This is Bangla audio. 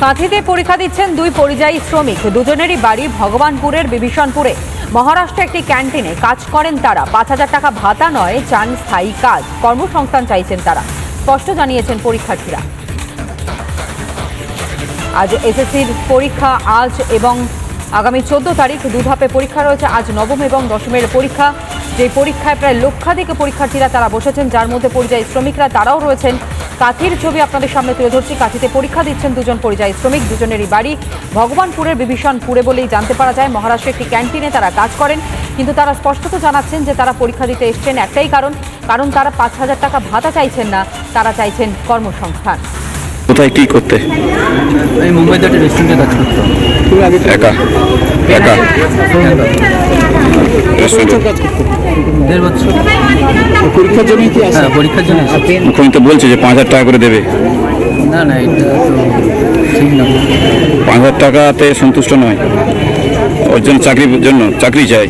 কাঁথিতে পরীক্ষা দিচ্ছেন দুই পরিযায়ী শ্রমিক। দুজনেরই বাড়ি ভগবানপুরের বিভীষণপুরে। মহারাষ্ট্রে একটি ক্যান্টিনে কাজ করেন তারা। পাঁচ হাজার টাকা ভাতা নয়, চান স্থায়ী কাজ। কর্মসংস্থান চাইছেন তারা। স্পষ্ট জানিয়েছেন পরীক্ষার্থীরা। আজ এসএসসির পরীক্ষা আজ এবং আগামী চোদ্দ তারিখ দু ধাপে পরীক্ষা রয়েছে। আজ নবম এবং দশমের পরীক্ষা। যে পরীক্ষায় প্রায় লক্ষাধিক পরীক্ষার্থীরা তারা বসেছেন, যার মধ্যে পরিযায়ী শ্রমিকরা তারাও রয়েছেন। কাথির ছবি আপনাদের সামনে তুলে ধরছি। কাথিতে পরীক্ষা দিচ্ছেন দুজন পরিযায়ী শ্রমিক দুজনেরই বাড়ি। ভগবানপুরের বিভীষণপুরে বলেই জানতে পারা যায় মহারাষ্ট্রে একটি ক্যান্টিনে তারা কাজ করেন। কিন্তু তারা স্পষ্টত জানাচ্ছেন যে তারা পরীক্ষা দিতে এসছেন একটাই কারণ কারণ তারা পাঁচ হাজার টাকা ভাতা চাইছেন না তারা চাইছেন কর্মসংস্থান। কোথায় কি করতে? আমি মুম্বাইতে একটা রেস্টুরেন্টে কাজ করতাম। একা একা। দেড় বছর। পরীক্ষার জন্য কি আসে হ্যাঁ পরীক্ষার জন্য মুখ্যমন্ত্রী তো বলছে যে পাঁচ হাজার টাকা করে দেবে। না না এটা ঠিক না। পাঁচ হাজার টাকাতে সন্তুষ্ট নয়। ওর জন্য চাকরির জন্য চাকরি চাই।